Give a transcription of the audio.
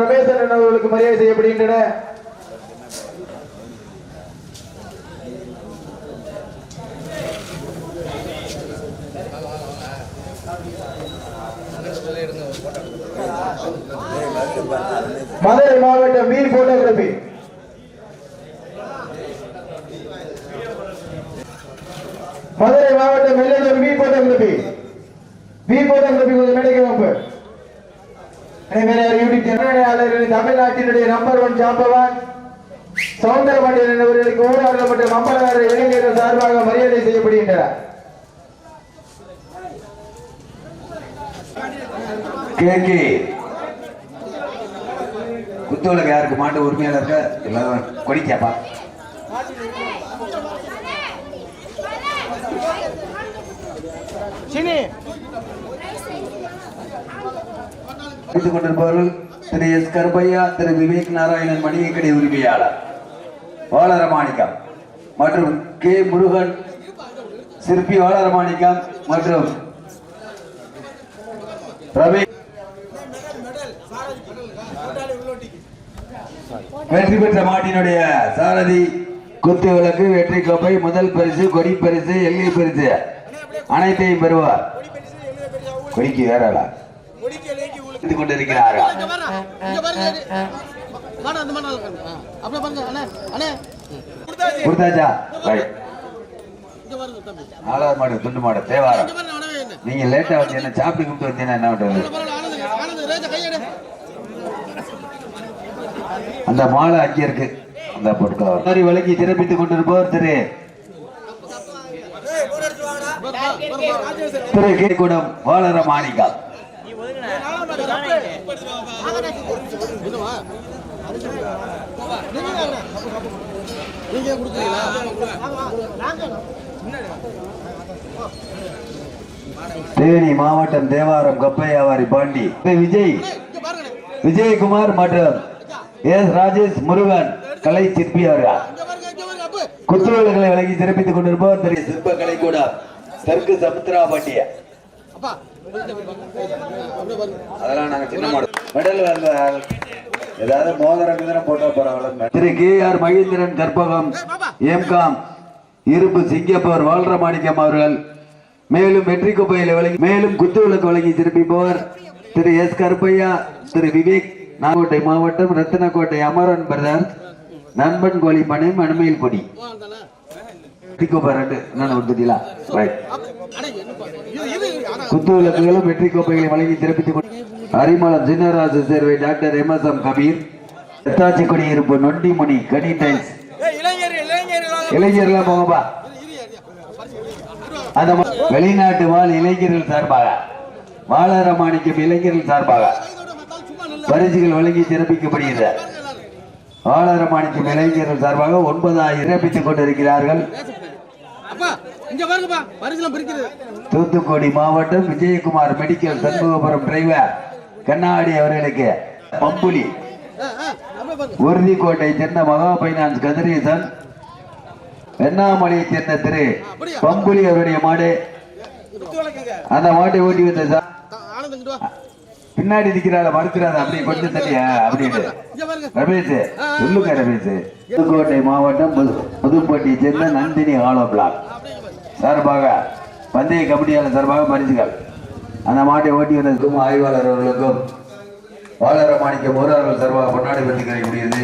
ரமேசன் அவர்களுக்கு மரியாதை செய்யப்படுகின்றன மதுரை மாவட்டம் வீர் போட்டோகிராபி மதுரை மாவட்டம் வெள்ளத்தூர் வீர் போட்டோகிராபி மீர் போட்டோகிராபி கொஞ்சம் மேடைக்கு வாங்க அனைவரும் யூடியூப் சேனலாளர்கள் தமிழ்நாட்டினுடைய நம்பர் ஒன் ஜாம்பவான் சவுந்தரபாண்டியன் என்பவர்களுக்கு ஊராளர் மற்றும் அம்பலகார இளைஞர்கள் சார்பாக மரியாதை செய்யப்படுகின்றனர் கேக்கி குத்துவிளக்கு யாருக்கு மாட்டு உரிமையாளர் இருக்கா எல்லாரும் கொடிக்காப்பா கொண்டிருப்பவர்கள் திரு எஸ் கருப்பையா திரு விவேக் நாராயணன் மணியக்கடை உரிமையாளர் வாளரமாணிக்கம் மற்றும் கே முருகன் சிற்பி வாளரமாணிக்கம் மற்றும் ரவி வெற்றி பெற்ற மாட்டினுடைய சாரதி குத்து விளக்கு வெற்றி கோப்பை முதல் பரிசு கொடி பரிசு எல்லை பரிசு அனைத்தையும் பெறுவார். கொடிக்கு வேறடா இருந்து கொண்டிருக்கிறார்கள் கொடுத்தாச்சு. ரைட். நாலாவது மாடு துண்டு மாடு தேவாரம். என்ன? நீங்க லேட்டா வந்தீங்கன்னா சாப்பிட்டு கூப்பிட்டு வந்தீங்கன்னா என்ன பண்றது அந்த மாலை அங்கே இருக்கு. அந்த பொருட்கள் மாதிரி விலக்கி சிறப்பித்துக் கொண்டிருப்பவர் திரு திரு கேக்குடம் வாழற மாணிக்கம். என்னவா நீங்க தேனி மாவட்டம் தேவாரம் கப்பையாவாரி பாண்டி. விஜய். விஜயகுமார் மற்றும் எஸ் ராஜேஷ் முருகன் கலை சிற்பி அவர்கள். குத்துவிளக்குகளை விலகி சிறப்பித்துக் கொண்டிருப்பவர் திரு சிற்ப கலைக்கூடம் தெற்கு சமுத்திரா பாண்டிய. அதெல்லாம் நாங்க சின்ன மாடல் மெடல் வாங்க ஏதாவது மோதிரம் கிதிரம் போட்டா பரவாயில்ல. திரு K R Mahendran Karpagam MCom இரும்பு சிங்கப்பவர் வாழ்ற மாணிக்கம் அவர்கள். மேலும் வெற்றி கோப்பையில் வழங்கி மேலும் குத்து விளக்கு வழங்கி சிறப்பிப்பவர் திரு எஸ் கருப்பையா திரு விவேக் நாகோட்டை மாவட்டம் ரத்தினக்கோட்டை அமரன் பிரதர் நண்பன் கோழி பனை மணமையில் பொடி கோப்பை ரெண்டு என்னன்னு ரைட் அண்ணே என்னப்பா இது இது ஆனா குத்து விளக்குகளும் வெற்றி கோப்பைகளை வழங்கி சிறப்பித்துக் கொண்டு அரிமளம் சின்னராசு சேர்வை டாக்டர் எம்எஸ்எம் கபீர் எத்தாச்சி குடியிருப்பு நொண்டிமணி கனி டைல்ஸ். இளைஞர் இளைஞர் இளைஞர்லாம் போங்கப்பா. அந்த வெளிநாட்டு வாழ் இளைஞர்கள் சார்பாக வாழற மாணிக்கம் இளைஞர்கள் சார்பாக பரிசுகள் வழங்கி சிறப்பிக்கப்படுகிறது வாழற மாணிக்கம் இளைஞர்கள் சார்பாக ஒன்பதாயிரம் சிறப்பித்துக் கொண்டிருக்கிறார்கள். தூத்துக்குடி மாவட்டம் விஜயகுமார் மெடிக்கல் சண்முகபுரம் டிரைவர் கண்ணாடி அவர்களுக்கு பம்புலி. உறுதிக்கோட்டை சேர்ந்த மகா பைனான்ஸ் கதிரேசன் வெண்ணாமலையை சேர்ந்த திரு பம்புலி அவருடைய மாடு. அந்த மாட்டை ஓட்டி வந்த பின்னாடி நிக்கிறாள் மறுக்கிறாத அப்படியே கொஞ்சம் தனியா அப்படின்னு ரமேஷ் சொல்லுங்க ரமேஷ். புதுக்கோட்டை மாவட்டம் புது- புதுப்பட்டியை சேர்ந்த நந்தினி ஆலோ பிளாக் சார்பாக பந்தய கபடியாளர் சார்பாக பரிசுகள். அந்த மாட்டை ஓட்டி வந்ததுக்கும் ஆய்வாளர் அவர்களுக்கும் மாணிக்க மாணிக்கம் ஊரார்கள் சார்பாக பொன்னாடி பற்றி கிடைக்கக்கூடியது